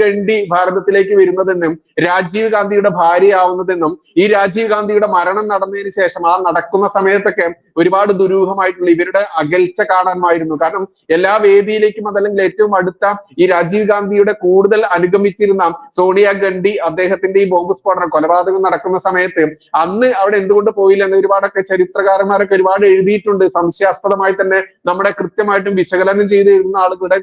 ഗണ്ഡി ഭാരതത്തിലേക്ക് വരുന്നതെന്നും രാജീവ് ഗാന്ധിയുടെ ഭാര്യയാവുന്നതെന്നും ഈ രാജീവ് ഗാന്ധിയുടെ മരണം നടന്നതിന് ശേഷം ആ നടക്കുന്ന സമയത്തൊക്കെ ഒരുപാട് ദുരൂഹമായിട്ടുള്ള ഇവരുടെ അകൽച്ച കാണാമായിരുന്നു കാരണം എല്ലാ വേദിയിലേക്കും അതല്ലെങ്കിൽ ഏറ്റവും അടുത്ത ഈ രാജീവ് ഗാന്ധിയുടെ കൂടുതൽ അനുഗമിച്ചിരുന്ന സോണിയ ഗണ്ഡി അദ്ദേഹത്തിന്റെ ഈ ബോംബ് സ്ഫോടനം കൊലപാതകം നടക്കുന്ന സമയത്ത് അന്ന് അവിടെ എന്തുകൊണ്ട് പോയില്ല എന്ന് ഒരുപാടൊക്കെ ചരിത്രകാരന്മാരൊക്കെ ഒരുപാട് എഴുതിയിട്ടുണ്ട്. സംശയാസ്പദമായി തന്നെ നമ്മുടെ കൃത്യമായിട്ടും വിശകലനം ചെയ്ത് എഴുതുന്ന ആളുകളുടെ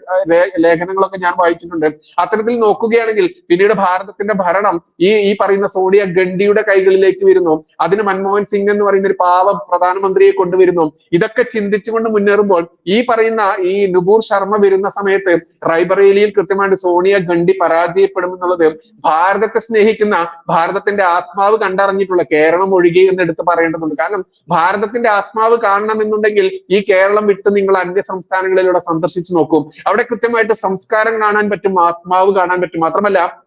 ലേഖനങ്ങളൊക്കെ ഞാൻ വായിച്ചിട്ടുണ്ട്. അത്തരത്തിൽ നോക്കുകയാണെങ്കിൽ പിന്നീട് ഭാരതത്തിന്റെ ഭരണം ഈ ഈ പറയുന്ന സോണിയ ഗണ്ഡിയുടെ കൈകളിലേക്ക് വരുന്നു. അതിന് മൻമോഹൻ സിംഗ് എന്ന് പറയുന്ന ഒരു പാവ പ്രധാനമന്ത്രിയെ കൊണ്ടുവരുന്നു. ഇതൊക്കെ ചിന്തിച്ചുകൊണ്ട് മുന്നേറുമ്പോൾ ഈ പറയുന്ന ഈ നുപൂർ ശർമ്മ വരുന്ന സമയത്ത് റൈബറേലിയിൽ കൃത്യമായിട്ട് സോണിയ ഗണ്ഡി പരാജയപ്പെടും എന്നുള്ളത് ഭാരതത്തെ സ്നേഹിക്കുന്ന ഭാരതത്തിന്റെ ആത്മാവ് കണ്ടറിഞ്ഞിട്ടുള്ള കേരളം ഒഴികെ എന്ന് എടുത്ത് പറയേണ്ടതുണ്ട്. കാരണം ഭാരതത്തിന്റെ ആത്മാവ് കാണണമെന്നുണ്ടെങ്കിൽ ഈ കേരളം വിട്ട് നിങ്ങൾ അന്യ സംസ്ഥാനങ്ങളിലൂടെ സന്ദർശിച്ചു നോക്കും. അവിടെ കൃത്യമായിട്ട് സംസ്കാരം കാണാൻ പറ്റും ആത്മാവ് കാണാൻ പറ്റും. മാത്രമല്ല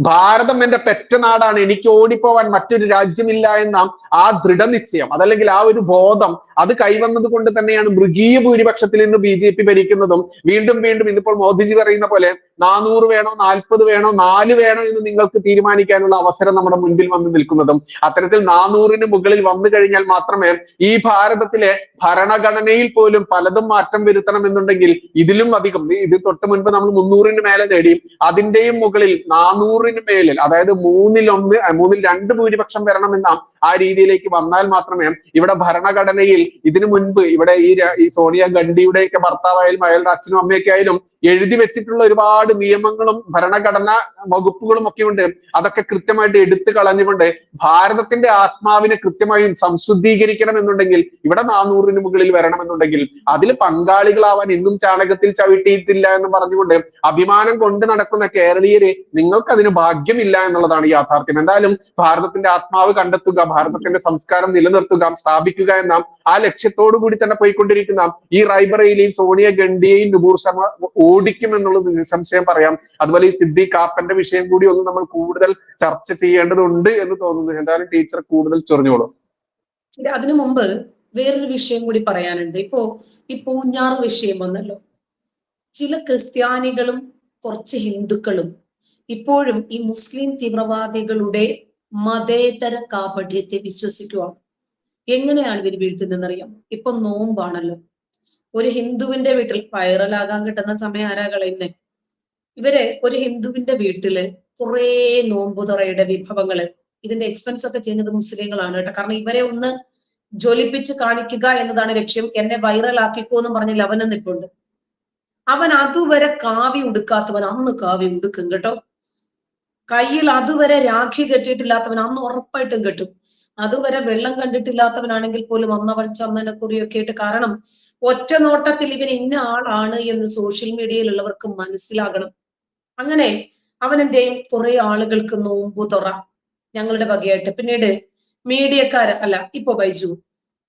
ഭാരതം എന്റെ പെറ്റ നാടാണ് എനിക്ക് ഓടിപ്പോവാൻ മറ്റൊരു രാജ്യമില്ല എന്ന ആ ദൃഢനിശ്ചയം. അതല്ലെങ്കിൽ ആ ഒരു ബോധം അത് കൈവന്നത് കൊണ്ട് തന്നെയാണ് മൃഗീയ ഭൂരിപക്ഷത്തിൽ ഇന്ന് ബി ജെ പി ഭരിക്കുന്നതും. വീണ്ടും വീണ്ടും ഇന്നിപ്പോൾ മോദിജി പറയുന്ന പോലെ നാനൂറ് വേണോ നാൽപ്പത് വേണോ നാല് വേണോ എന്ന് നിങ്ങൾക്ക് തീരുമാനിക്കാനുള്ള അവസരം നമ്മുടെ മുൻപിൽ വന്ന് നിൽക്കുന്നതും. അത്തരത്തിൽ നാനൂറിന് മുകളിൽ വന്നു കഴിഞ്ഞാൽ മാത്രമേ ഈ ഭാരതത്തിലെ ഭരണഘടനയിൽ പോലും പലതും മാറ്റം വരുത്തണം എന്നുണ്ടെങ്കിൽ ഇതിലും അധികം. ഇത് തൊട്ട് മുൻപ് നമ്മൾ മുന്നൂറിന് മേലെ നേടി. അതിന്റെയും മുകളിൽ നാനൂറിന് മേലിൽ അതായത് അഹ് മൂന്നിൽ രണ്ട് ഭൂരിപക്ഷം വരണമെന്ന ആ രീതിയിലേക്ക് വന്നാൽ മാത്രമേ ഇവിടെ ഭരണഘടനയിൽ ഇതിനു മുൻപ് ഇവിടെ ഈ ഈ സോണിയ ഗാന്ധിയുടെയൊക്കെ ഭർത്താവായാലും അയാളുടെ അച്ഛനും അമ്മയൊക്കെ ആയാലും എഴുതി വെച്ചിട്ടുള്ള ഒരുപാട് നിയമങ്ങളും ഭരണഘടന വകുപ്പുകളും ഒക്കെ ഉണ്ട്. അതൊക്കെ കൃത്യമായിട്ട് എടുത്തു കളഞ്ഞുകൊണ്ട് ഭാരതത്തിന്റെ ആത്മാവിനെ കൃത്യമായും സംശുദ്ധീകരിക്കണം എന്നുണ്ടെങ്കിൽ ഇവിടെ നാനൂറിന് മുകളിൽ വരണമെന്നുണ്ടെങ്കിൽ അതിൽ പങ്കാളികളാവാൻ ഇന്നും ചാണകത്തിൽ ചവിട്ടിയിട്ടില്ല എന്ന് പറഞ്ഞുകൊണ്ട് അഭിമാനം കൊണ്ട് നടക്കുന്ന കേരളീയരെ നിങ്ങൾക്ക് അതിന് ഭാഗ്യമില്ല എന്നുള്ളതാണ് യാഥാർത്ഥ്യം. എന്തായാലും ഭാരതത്തിന്റെ ആത്മാവ് കണ്ടെത്തുക ഭാരതത്തിന്റെ സംസ്കാരം നിലനിർത്തുക സ്ഥാപിക്കുക എന്ന ആ ലക്ഷ്യത്തോടു കൂടി തന്നെ പോയിക്കൊണ്ടിരിക്കുന്ന ഈ റായ്ബറയിലെയും സോണിയ ഗണ്ഡിയെയും നുപൂർ ശർമ്മ ഓടിക്കും എന്നുള്ളത് നിസ്സംശയം പറയാം. അതുപോലെ ഈ സിദ്ധി കാപ്പന്റെ വിഷയം കൂടി ഒന്ന് നമ്മൾ കൂടുതൽ ചർച്ച ചെയ്യേണ്ടതുണ്ട് എന്ന് തോന്നുന്നു. എന്തായാലും ടീച്ചർ കൂടുതൽ ചൊറിഞ്ഞോളൂ. അതിനു മുമ്പ് വേറൊരു വിഷയം കൂടി പറയാനുണ്ട്. ഇപ്പോ ഈ പൂഞ്ഞാർ വിഷയം വന്നല്ലോ. ചില ക്രിസ്ത്യാനികളും കുറച്ച് ഹിന്ദുക്കളും ഇപ്പോഴും ഈ മുസ്ലിം തീവ്രവാദികളുടെ മതേതര കാപഠ്യത്തെ വിശ്വസിക്കുവാണ് എങ്ങനെയാണ് ഇവർ വീഴ്ത്തുന്നതെന്നറിയാം? ഇപ്പൊ നോമ്പാണല്ലോ. ഒരു ഹിന്ദുവിന്റെ വീട്ടിൽ വൈറലാകാൻ കിട്ടുന്ന സമയം ആരാ കളയുന്നേ ഇവർ ഒരു ഹിന്ദുവിന്റെ വീട്ടിൽ കുറേ നോമ്പുതുറയുടെ വിഭവങ്ങൾ ഇതിന്റെ എക്സ്പെൻസ് ഒക്കെ ചെയ്യുന്നത് മുസ്ലിങ്ങളാണ് കേട്ടോ. കാരണം ഇവരെ ഒന്ന് ജ്വലിപ്പിച്ച് കാണിക്കുക എന്നതാണ് ലക്ഷ്യം. എന്നെ വൈറലാക്കിക്കോ എന്ന് പറഞ്ഞ ലവനം നിപ്പുണ്ട്. അവൻ അതുവരെ കാവി ഉടുക്കാത്തവൻ അന്ന് കാവി ഉടുക്കും കേട്ടോ. കയ്യിൽ അതുവരെ രാഖി കെട്ടിയിട്ടില്ലാത്തവൻ അന്ന് ഉറപ്പായിട്ടും കെട്ടും. അതുവരെ വെള്ളം കണ്ടിട്ടില്ലാത്തവനാണെങ്കിൽ പോലും അന്നവൻ ചന്ദനക്കുറിയൊക്കെ ആയിട്ട് കാരണം ഒറ്റ നോട്ടത്തിൽ ഇവൻ ഇന്ന ആളാണ് എന്ന് സോഷ്യൽ മീഡിയയിലുള്ളവർക്ക് മനസ്സിലാകണം. അങ്ങനെ അവൻ എന്ത് ചെയ്യും? കുറെ ആളുകൾക്ക് നോമ്പു തുറ ഞങ്ങളുടെ വകയായിട്ട്. പിന്നീട് മീഡിയക്കാര് അല്ല ഇപ്പൊ ബൈജു.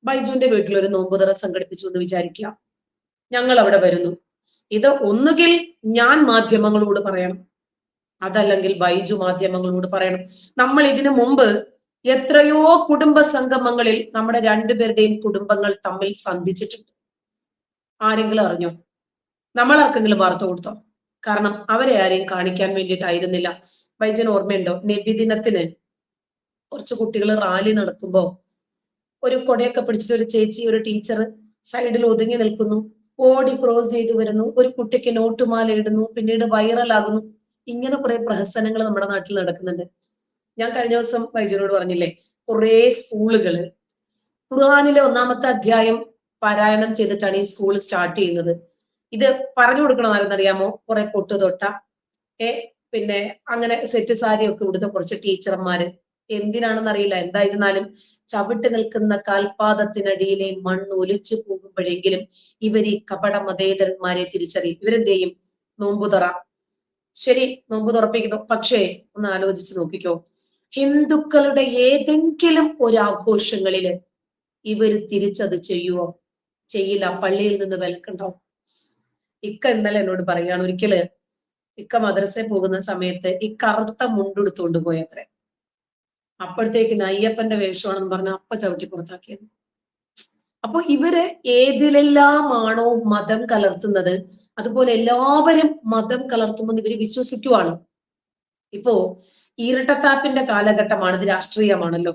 ബൈജുവിന്റെ വീട്ടിൽ ഒരു നോമ്പു തുറ സംഘടിപ്പിച്ചു എന്ന് വിചാരിക്കുക. ഞങ്ങൾ അവിടെ വരുന്നു. ഇത് ഒന്നുകിൽ ഞാൻ മാധ്യമങ്ങളോട് പറയണം. അതല്ലെങ്കിൽ ബൈജു മാധ്യമങ്ങളോട് പറയണം. നമ്മൾ ഇതിനു മുമ്പ് എത്രയോ കുടുംബ സംഗമങ്ങളിൽ നമ്മുടെ രണ്ടുപേരുടെയും കുടുംബങ്ങൾ തമ്മിൽ സന്ധിച്ചിട്ടുണ്ട്. ആരെങ്കിലും അറിഞ്ഞോ? നമ്മൾ ആർക്കെങ്കിലും വാർത്ത കൊടുത്തോ? കാരണം അവരെ ആരെയും കാണിക്കാൻ വേണ്ടിയിട്ടായിരുന്നില്ല. ബൈജൻ ഓർമ്മയുണ്ടോ? നബിദിനത്തിന് കുറച്ച് കുട്ടികൾ റാലി നടക്കുമ്പോ ഒരു കൊടയൊക്കെ പിടിച്ചിട്ട് ഒരു ചേച്ചി ഒരു ടീച്ചർ സൈഡിൽ ഒതുങ്ങി നിൽക്കുന്നു. ഓടി ക്രോസ് ചെയ്തു വരുന്നു. ഒരു കുട്ടിക്ക് നോട്ടുമാല ഇടുന്നു. പിന്നീട് വൈറലാകുന്നു. ഇങ്ങനെ കുറെ പ്രഹസനങ്ങൾ നമ്മുടെ നാട്ടിൽ നടക്കുന്നുണ്ട്. ഞാൻ കഴിഞ്ഞ ദിവസം വൈദ്യനോട് പറഞ്ഞില്ലേ കുറെ സ്കൂളുകൾ. ഖുർആാനിലെ ഒന്നാമത്തെ അധ്യായം പാരായണം ചെയ്തിട്ടാണ് ഈ സ്കൂൾ സ്റ്റാർട്ട് ചെയ്യുന്നത്. ഇത് പറഞ്ഞു കൊടുക്കണം ആരെന്നറിയാമോ? കുറെ പൊട്ടു തൊട്ട ഏ പിന്നെ അങ്ങനെ സെറ്റ് സാരി ഒക്കെ ഇവിടുത്തെ കുറച്ച് ടീച്ചർമാര്. എന്തിനാണെന്നറിയില്ല എന്തായിരുന്നാലും ചവിട്ടി നിൽക്കുന്ന കാൽപാദത്തിനടിയിലെ മണ്ണ് ഒലിച്ചു പോകുമ്പോഴെങ്കിലും ഇവർ ഈ കപട മതേതരന്മാരെ തിരിച്ചറിയും. ഇവരെന്ത് നോമ്പുതറ. ശരി നോമ്പ് തുറപ്പിക്കുന്നു. പക്ഷേ ഒന്ന് ആലോചിച്ച് നോക്കിക്കോ. ഹിന്ദുക്കളുടെ ഏതെങ്കിലും ഒരു ആഘോഷങ്ങളിൽ ഇവർ തിരിച്ചത് ചെയ്യുവോ? ചെയ്യില്ല. പള്ളിയിൽ നിന്ന് വിലക്കണ്ടോ? ഇക്ക ഇന്നലെ എന്നോട് പറയാണ് ഒരിക്കൽ ഇക്ക മദ്രസയിൽ പോകുന്ന സമയത്ത് ഈ കറുത്ത മുണ്ടെടുത്തുകൊണ്ട് പോയത്രേ. അപ്പോഴത്തേക്ക് അയ്യപ്പന്റെ വേഷമാണെന്ന് പറഞ്ഞ അപ്പ ചവിട്ടി പുറത്താക്കിയത്. അപ്പൊ ഇവർ ഏതിലെല്ലാമാണോ മതം കലർത്തുന്നത്? അതുപോലെ എല്ലാവരും മതം കലർത്തുമെന്ന് ഇവർ വിശ്വസിക്കുവാണ്. ഇപ്പോ ഇരട്ടത്താപ്പിന്റെ കാലഘട്ടമാണ് ഇത് രാഷ്ട്രീയമാണല്ലോ.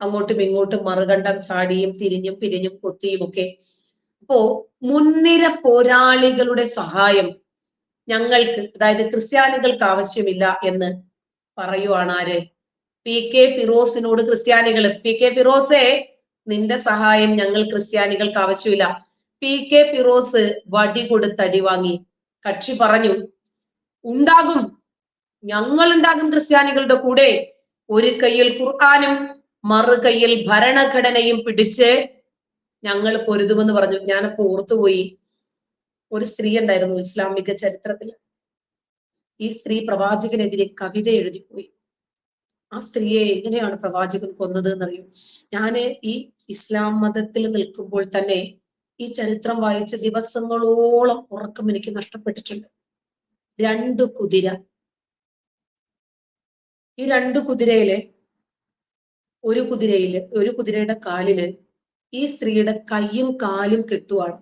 അങ്ങോട്ടും ഇങ്ങോട്ടും മറുകണ്ഠം ചാടിയും തിരിഞ്ഞും പിരിഞ്ഞും കൊത്തിയും ഒക്കെ. അപ്പോ മുൻനിര പോരാളികളുടെ സഹായം ഞങ്ങൾക്ക് അതായത് ക്രിസ്ത്യാനികൾക്ക് ആവശ്യമില്ല എന്ന് പറയുവാണ് ആര്? പി കെ ഫിറോസിനോട് ക്രിസ്ത്യാനികൾ പി കെ ഫിറോസെ നിന്റെ സഹായം ഞങ്ങൾ ക്രിസ്ത്യാനികൾക്ക് ആവശ്യമില്ല. പി കെ ഫിറോസ് വടി കൊടുത്തടി വാങ്ങി. കക്ഷി പറഞ്ഞു ഉണ്ടാകും. ഞങ്ങൾ ഉണ്ടാകും ക്രിസ്ത്യാനികളുടെ കൂടെ. ഒരു കയ്യിൽ ഖുർആാനും മറു കയ്യിൽ ഭരണഘടനയും പിടിച്ച് ഞങ്ങൾ പൊരുതുമെന്ന് പറഞ്ഞു. ഞാനപ്പോ ഓർത്തുപോയി. ഒരു സ്ത്രീ ഉണ്ടായിരുന്നു ഇസ്ലാമിക ചരിത്രത്തിൽ ഈ സ്ത്രീ പ്രവാചകനെതിരെ കവിത എഴുതിപ്പോയി. ആ സ്ത്രീയെ എങ്ങനെയാണ് പ്രവാചകൻ കൊന്നത് എന്നറിയും? ഞാൻ ഈ ഇസ്ലാം മതത്തിൽ നിൽക്കുമ്പോൾ തന്നെ ഈ ചരിത്രം വായിച്ച് ദിവസങ്ങളോളം ഉറക്കം എനിക്ക് നഷ്ടപ്പെട്ടിട്ടുണ്ട്. രണ്ട് കുതിര. ഈ രണ്ട് കുതിരയിലെ ഒരു കുതിരയിൽ ഒരു കുതിരയുടെ കാലിൽ ഈ സ്ത്രീയുടെ കൈയും കാലും കെട്ടുവാണ്.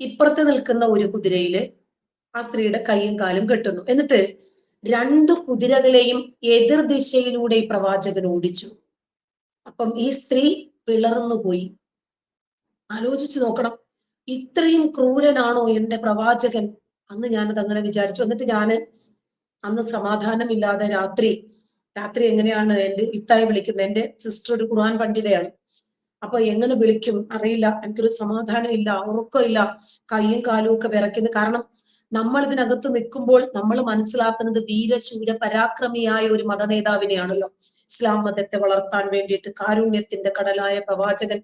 ഇപ്പുറത്ത് നിൽക്കുന്ന ഒരു കുതിരയിൽ ആ സ്ത്രീയുടെ കൈയും കാലും കെട്ടുന്നു. എന്നിട്ട് രണ്ട് കുതിരകളെയും എതിർ ദിശയിലൂടെ ഈ പ്രവാചകൻ ഓടിച്ചു. അപ്പം ഈ സ്ത്രീ പിളർന്നു പോയി ആലോചിച്ചു നോക്കണം. ഇത്രയും ക്രൂരനാണോ എന്റെ പ്രവാചകൻ? അന്ന് ഞാനത് അങ്ങനെ വിചാരിച്ചു. എന്നിട്ട് ഞാൻ അന്ന് സമാധാനമില്ലാതെ രാത്രി രാത്രി എങ്ങനെയാണ് എന്റെ ഇത്തായി വിളിക്കുന്നത്? എന്റെ സിസ്റ്റർ ഒരു ഖുർആൻ പണ്ഡിതയാണ്. അപ്പൊ എങ്ങനെ വിളിക്കും? അറിയില്ല. എനിക്കൊരു സമാധാനം ഇല്ല ഉറക്കമില്ല കൈയും കാലും ഒക്കെ വിറയ്ക്കുന്നത് കാരണം നമ്മൾ ഇതിനകത്ത് നിൽക്കുമ്പോൾ നമ്മൾ മനസ്സിലാക്കുന്നത് വീരശൂര പരാക്രമിയായ ഒരു മത നേതാവിനെയാണല്ലോ ഇസ്ലാം മതത്തെ വളർത്താൻ വേണ്ടിയിട്ട് കാരുണ്യത്തിന്റെ കടലായ പ്രവാചകൻ.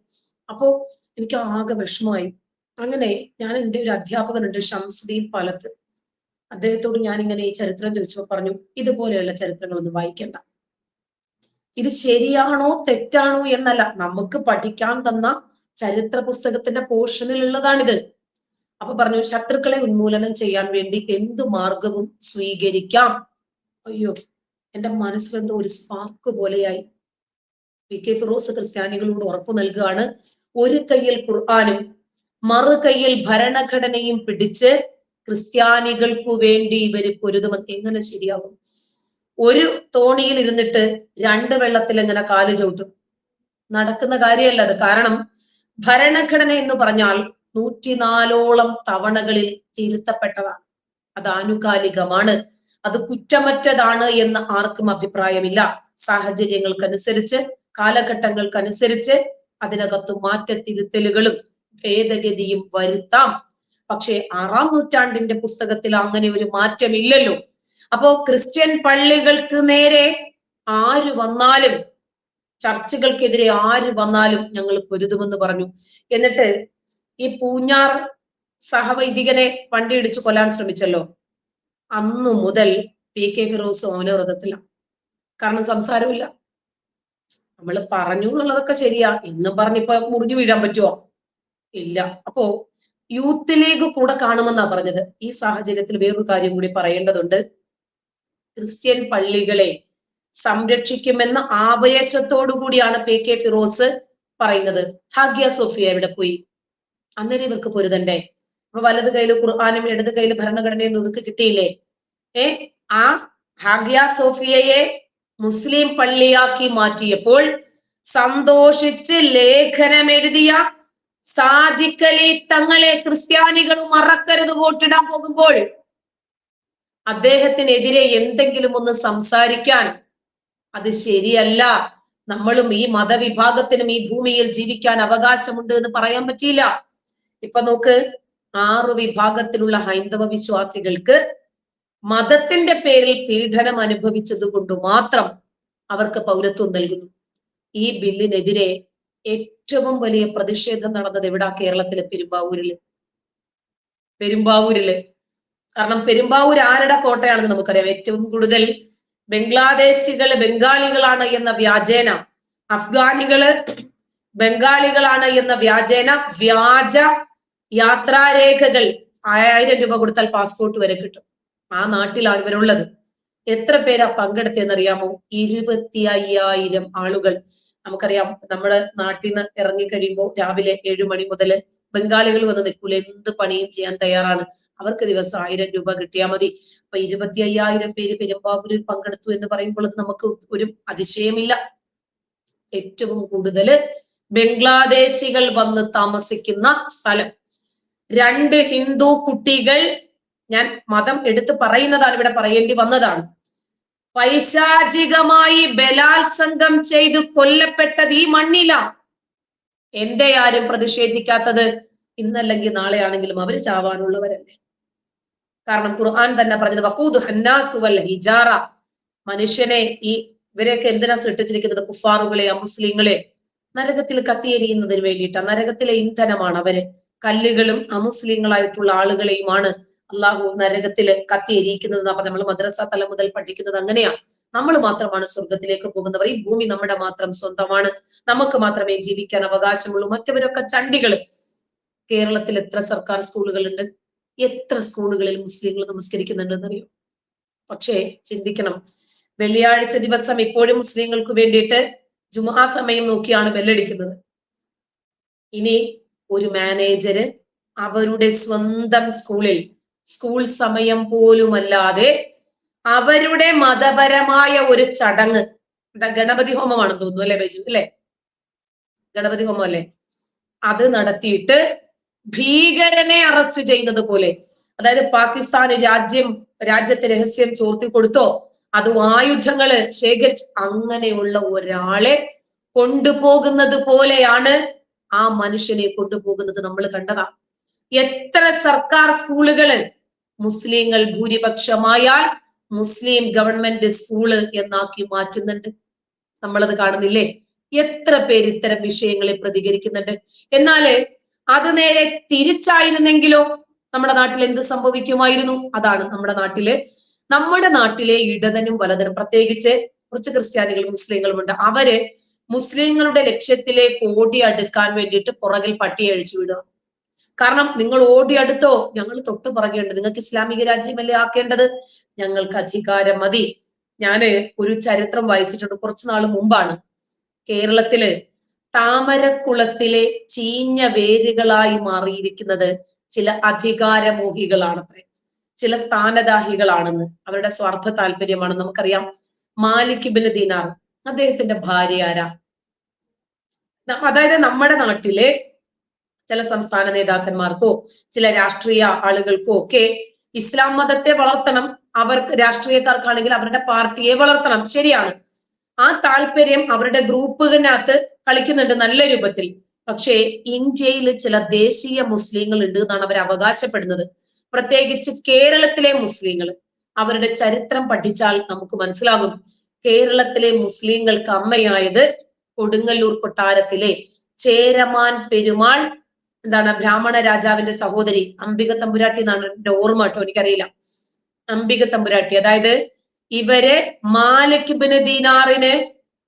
അപ്പോ എനിക്ക് ആകെ വിഷമമായി. അങ്ങനെ ഞാൻ എന്റെ ഒരു അധ്യാപകനുണ്ട് ഷംസുദ്ദീൻ പാലത്ത്. അദ്ദേഹത്തോട് ഞാൻ ഇങ്ങനെ ഈ ചരിത്രം ചോദിച്ചപ്പോൾ പറഞ്ഞു ഇതുപോലെയുള്ള ചരിത്രങ്ങളൊന്നും വായിക്കണ്ട. ഇത് ശരിയാണോ തെറ്റാണോ എന്നല്ല നമുക്ക് പഠിക്കാൻ തന്ന ചരിത്ര പുസ്തകത്തിന്റെ പോർഷനിലുള്ളതാണിത്. അപ്പൊ പറഞ്ഞു ശത്രുക്കളെ ഉന്മൂലനം ചെയ്യാൻ വേണ്ടി എന്തു മാർഗവും സ്വീകരിക്കാം. അയ്യോ എന്റെ മനസ്സിലെന്തോ ഒരു സ്പാർക്ക് പോലെയായി. പി കെ ഫിറോസ് ക്രിസ്ത്യാനികളോട് ഉറപ്പു നൽകുകയാണ് ഒരു കയ്യിൽ ഖുർആാനും മറു കയ്യിൽ ഭരണഘടനയും പിടിച്ച് ക്രിസ്ത്യാനികൾക്കു വേണ്ടി ഇവർ പൊരുതുമ എങ്ങനെ ശരിയാവും? ഒരു തോണിയിൽ ഇരുന്നിട്ട് രണ്ട് വെള്ളത്തിൽ എങ്ങനെ കാൽ ചവിട്ടും? നടക്കുന്ന കാര്യമല്ല അത്. കാരണം ഭരണഘടന എന്ന് പറഞ്ഞാൽ നൂറ്റിനാലോളം തവണകളിൽ തിരുത്തപ്പെട്ടതാണ്. അത് ആനുകാലികമാണ്. അത് കുറ്റമറ്റതാണ് എന്ന് ആർക്കും അഭിപ്രായമില്ല. സാഹചര്യങ്ങൾക്കനുസരിച്ച് കാലഘട്ടങ്ങൾക്കനുസരിച്ച് അതിനകത്ത് മാറ്റത്തിരുത്തലുകളും ഭേദഗതിയും വരുത്താം. പക്ഷേ ആറാം നൂറ്റാണ്ടിന്റെ പുസ്തകത്തിൽ അങ്ങനെ ഒരു മാറ്റമില്ലല്ലോ. അപ്പോ ക്രിസ്ത്യൻ പള്ളികൾക്ക് നേരെ ആര് വന്നാലും ചർച്ചുകൾക്കെതിരെ ആര് വന്നാലും ഞങ്ങൾ പൊരുതുമെന്ന് പറഞ്ഞു. എന്നിട്ട് ഈ പൂഞ്ഞാർ സഹവൈദികനെ വണ്ടി ഇടിച്ച് കൊല്ലാൻ ശ്രമിച്ചല്ലോ. അന്നു മുതൽ പി കെ ഫിറോസ് മൗനവ്രതത്തിലാണ് കാരണം സംസാരമില്ല. നമ്മൾ പറഞ്ഞു എന്നുള്ളതൊക്കെ ശരിയാ. എന്നും പറഞ്ഞിപ്പോ മുറിഞ്ഞു വീഴാൻ പറ്റുമോ ഇല്ല. അപ്പോ യൂത്ത് ലീഗ് കൂടെ കാണുമെന്നാ പറഞ്ഞത്. ഈ സാഹചര്യത്തിൽ വേറൊരു കാര്യം കൂടി പറയേണ്ടതുണ്ട്. ക്രിസ്ത്യൻ പള്ളികളെ സംരക്ഷിക്കുമെന്ന ആവേശത്തോടു കൂടിയാണ് പി കെ ഫിറോസ് പറയുന്നത്. ഹാഗ്യ സോഫിയ എവിടെ പോയി? അന്നേരം ഇവർക്ക് പൊരുതണ്ടേ? അപ്പൊ വലത് കയ്യിൽ ഖുർആാനും ഇടത് കയ്യിൽ ഭരണഘടനയും ഇവർക്ക് കിട്ടിയില്ലേ? ഏ? ആ ഹാഗ്യ സോഫിയയെ മുസ്ലിം പള്ളിയാക്കി മാറ്റിയപ്പോൾ സന്തോഷിച്ച് ലേഖനം എഴുതിയ സാധിക്കലി തങ്ങളെ ക്രിസ്ത്യാനികൾ മറക്കരുത് വോട്ടിടാൻ പോകുമ്പോൾ അദ്ദേഹത്തിനെതിരെ എന്തെങ്കിലും ഒന്ന് സംസാരിക്കാൻ അത് ശരിയല്ല. നമ്മളും ഈ മതവിഭാഗത്തിനും ഈ ഭൂമിയിൽ ജീവിക്കാൻ അവകാശമുണ്ട് എന്ന് പറയാൻ പറ്റിയില്ല. ഇപ്പൊ നോക്ക് ആറ് വിഭാഗത്തിലുള്ള ഹൈന്ദവ വിശ്വാസികൾക്ക് മതത്തിന്റെ പേരിൽ പീഡനം അനുഭവിച്ചത് കൊണ്ട് മാത്രം അവർക്ക് പൗരത്വം നൽകുന്നു. ഈ ബില്ലിനെതിരെ ഏറ്റവും വലിയ പ്രതിഷേധം നടന്നത് എവിടാ കേരളത്തിലെ പെരുമ്പാവൂരിൽ? പെരുമ്പാവൂരിൽ. കാരണം പെരുമ്പാവൂർ ആരുടെ കോട്ടയാണെന്ന് നമുക്കറിയാം. ഏറ്റവും കൂടുതൽ ബംഗ്ലാദേശികൾ ബംഗാളികളാണ് എന്ന വ്യാജേന അഫ്ഗാനികൾ ബംഗാളികളാണ് എന്ന വ്യാജേന വ്യാജ യാത്രാരേഖകൾ ആയിരം രൂപ കൊടുത്താൽ പാസ്പോർട്ട് വരെ കിട്ടും. ആ നാട്ടിലാണ് ഇവരുള്ളത്. എത്ര പേരാ പങ്കെടുത്തെന്നറിയാമോ ഇരുപത്തി അയ്യായിരം ആളുകൾ. നമുക്കറിയാം നമ്മുടെ നാട്ടിൽ നിന്ന് ഇറങ്ങി കഴിയുമ്പോൾ രാവിലെ ഏഴു മണി മുതൽ ബംഗാളികൾ വന്ന് നിൽക്കൂല? എന്ത് പണിയും ചെയ്യാൻ തയ്യാറാണ്? അവർക്ക് ദിവസം ആയിരം രൂപ കിട്ടിയാൽ മതി. അപ്പൊ ഇരുപത്തി അയ്യായിരം പേര് പെരുമ്പാവൂരിൽ പങ്കെടുത്തു എന്ന് പറയുമ്പോൾ നമുക്ക് ഒരു അതിശയമില്ല. ഏറ്റവും കൂടുതൽ ബംഗ്ലാദേശികൾ വന്ന് താമസിക്കുന്ന സ്ഥലം. രണ്ട് ഹിന്ദു കുട്ടികൾ ഞാൻ മതം എടുത്ത് പറയുന്നതാണ് ഇവിടെ പറയേണ്ടി വന്നതാണ്. പൈശാചികമായി ബലാത്സംഗം ചെയ്തു കൊല്ലപ്പെട്ടത് ഈ മണ്ണില. എന്തേ ആരും പ്രതിഷേധിക്കാത്തത്? ഇന്നല്ലെങ്കിൽ നാളെ ആണെങ്കിലും അവർ ചാവാനുള്ളവരല്ലേ? കാരണം ഖുർആൻ തന്നെ പറഞ്ഞത് വക്കൂദ് ഹന്നാസു വൽ ഹിജാറ. മനുഷ്യനെ ഈ ഇവരെയൊക്കെ എന്തിനാ സൃഷ്ടിച്ചിരിക്കുന്നത്? കുഫാറുകളെ അമുസ്ലിങ്ങളെ. നരകത്തിൽ കത്തിയെരിയുന്നതിന് വേണ്ടിയിട്ടാണ് നരകത്തിലെ ഇന്ധനമാണ് അവർ. കല്ലുകളും അമുസ്ലിങ്ങളായിട്ടുള്ള ആളുകളെയുമാണ് അള്ളാഹു നരകത്തിൽ കത്തിയിരിക്കുന്നത്. നമ്മൾ മദ്രസ തല മുതൽ പഠിക്കുന്നത് അങ്ങനെയാണ്. നമ്മൾ മാത്രമാണ് സ്വർഗത്തിലേക്ക് പോകുന്നവർ. ഈ ഭൂമി നമ്മുടെ മാത്രം സ്വന്തമാണ്. നമുക്ക് മാത്രമേ ജീവിക്കാൻ അവകാശമുള്ളൂ. മറ്റവരൊക്കെ ചണ്ടികൾ. കേരളത്തിൽ എത്ര സർക്കാർ സ്കൂളുകളുണ്ട്? എത്ര സ്കൂളുകളിൽ മുസ്ലിങ്ങൾ നമസ്കരിക്കുന്നുണ്ടെന്നറിയോ? പക്ഷേ ചിന്തിക്കണം. വെള്ളിയാഴ്ച ദിവസം ഇപ്പോഴും മുസ്ലിങ്ങൾക്ക് വേണ്ടിയിട്ട് ജുമാ സമയം നോക്കിയാണ് ബെല്ലടിക്കുന്നത്. ഇനി ഒരു മാനേജര് അവരുടെ സ്വന്തം സ്കൂളിൽ സ്കൂൾ സമയം പോലുമല്ലാതെ അവരുടെ മതപരമായ ഒരു ചടങ്ങ്. എന്താ ഗണപതി ഹോമമാണെന്ന് തോന്നുന്നു അല്ലെ ബൈജു? അല്ലെ? ഗണപതി ഹോമം അല്ലെ അത് നടത്തിയിട്ട് ഭീകരനെ അറസ്റ്റ് ചെയ്യുന്നത് പോലെ. അതായത് പാകിസ്ഥാൻ രാജ്യം രാജ്യത്തെ രഹസ്യം ചോർത്തി കൊടുത്തോ അത് ആയുധങ്ങൾ ശേഖരിച്ച് അങ്ങനെയുള്ള ഒരാളെ കൊണ്ടുപോകുന്നത് പോലെയാണ് ആ മനുഷ്യനെ കൊണ്ടുപോകുന്നത് നമ്മൾ കണ്ടതാ. എത്ര സർക്കാർ സ്കൂളുകൾ മുസ്ലിങ്ങൾ ഭൂരിപക്ഷമായാൽ മുസ്ലിം ഗവൺമെന്റ് സ്കൂൾ എന്നാക്കി മാറ്റുന്നുണ്ട്. നമ്മളത് കാണുന്നില്ലേ? എത്ര പേര് ഇത്തരം വിഷയങ്ങളെ പ്രതികരിക്കുന്നുണ്ട്. എന്നാൽ അത് നേരെ തിരിച്ചായിരുന്നെങ്കിലോ നമ്മുടെ നാട്ടിൽ എന്ത് സംഭവിക്കുമായിരുന്നു? അതാണ് നമ്മുടെ നാട്ടിൽ. നമ്മുടെ നാട്ടിലെ ഇടതനും വലതനും പ്രത്യേകിച്ച് കുറച്ച് ക്രിസ്ത്യാനികളും മുസ്ലിങ്ങളും ഉണ്ട്. അവർ മുസ്ലിങ്ങളുടെ ലക്ഷ്യത്തിലേക്ക് ഓടി അടുക്കാൻ വേണ്ടിയിട്ട് പുറകിൽ പട്ടി അഴിച്ചു വിടുക. കാരണം നിങ്ങൾ ഓടി അടുത്തോ ഞങ്ങൾ തൊട്ട് പുറകെയുണ്ട്. നിങ്ങൾക്ക് ഇസ്ലാമിക രാജ്യമല്ലേ ആക്കേണ്ടത്? ഞങ്ങൾക്ക് അധികാരം മതി. ഞാൻ ഒരു ചരിത്രം വായിച്ചിട്ടുണ്ട് കുറച്ചു നാൾ മുമ്പാണ്. കേരളത്തിൽ താമരക്കുളത്തിലെ ചീഞ്ഞ വേരുകളായി മാറിയിരിക്കുന്നത് ചില അധികാരമോഹികളാണത്രേ. ചില സ്ഥാനദാഹികളാണെന്ന്. അവരുടെ സ്വാർത്ഥ താല്പര്യമാണ് നമുക്കറിയാം. മാലിക് ബിൻ ദിനാർ അദ്ദേഹത്തിന്റെ ഭാര്യ ആരാ? അതായത് നമ്മുടെ നാട്ടിലെ ചില സംസ്ഥാന നേതാക്കന്മാർക്കോ ചില രാഷ്ട്രീയ ആളുകൾക്കോ ഒക്കെ ഇസ്ലാം മതത്തെ വളർത്തണം. അവർക്ക് രാഷ്ട്രീയക്കാർക്കാണെങ്കിൽ അവരുടെ പാർട്ടിയെ വളർത്തണം. ശരിയാണ്. ആ താല്പര്യം അവരുടെ ഗ്രൂപ്പിനകത്ത് കളിക്കുന്നുണ്ട് നല്ല രൂപത്തിൽ. പക്ഷേ ഇന്ത്യയിൽ ചില ദേശീയ മുസ്ലിങ്ങൾ ഉണ്ട് എന്നാണ് അവർ അവകാശപ്പെടുന്നത്. പ്രത്യേകിച്ച് കേരളത്തിലെ മുസ്ലിങ്ങൾ. അവരുടെ ചരിത്രം പഠിച്ചാൽ നമുക്ക് മനസ്സിലാകും. കേരളത്തിലെ മുസ്ലിങ്ങൾക്ക് അമ്മയായത് കൊടുങ്ങല്ലൂർ കൊട്ടാരത്തിലെ ചേരമാൻ പെരുമാൾ എന്താണ് ബ്രാഹ്മണ രാജാവിന്റെ സഹോദരി അംബിക തമ്പുരാട്ടി എന്നാണ് എന്റെ ഓർമ്മ കേട്ടോ എനിക്കറിയില്ല. അംബിക തമ്പുരാട്ടി അതായത് ഇവരെ മാലക്കിബിന് ദീനാറിന്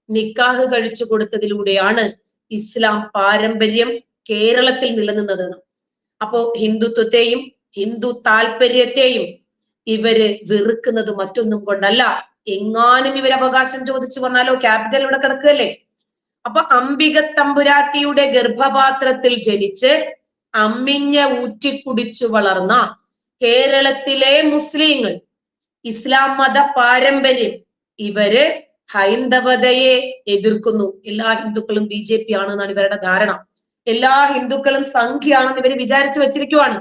നിക്കാഹ് കഴിച്ചു കൊടുത്തതിലൂടെയാണ് ഇസ്ലാം പാരമ്പര്യം കേരളത്തിൽ നിലനിന്നത്. അപ്പോ ഹിന്ദുത്വത്തെയും ഹിന്ദു താല്പര്യത്തെയും ഇവർ വെറുക്കുന്നത് മറ്റൊന്നും കൊണ്ടല്ല. എങ്ങാനും ഇവർ അവകാശം ചോദിച്ചു വന്നാലോ ക്യാപിറ്റൽ ഇവിടെ കിടക്കുകയല്ലേ? അപ്പൊ അംബിക തമ്പുരാട്ടിയുടെ ഗർഭപാത്രത്തിൽ ജനിച്ച് അമ്മിഞ്ഞ ഊറ്റിക്കുടിച്ചു വളർന്ന കേരളത്തിലെ മുസ്ലിങ്ങൾ ഇസ്ലാം മത പാരമ്പര്യം ഇവർ ഹൈന്ദവതയെ എതിർക്കുന്നു. എല്ലാ ഹിന്ദുക്കളും ബി ജെ പി ആണെന്നാണ് ഇവരുടെ ധാരണ. എല്ലാ ഹിന്ദുക്കളും സംഖ്യയാണെന്ന് ഇവർ വിചാരിച്ചു വെച്ചിരിക്കുവാണ്.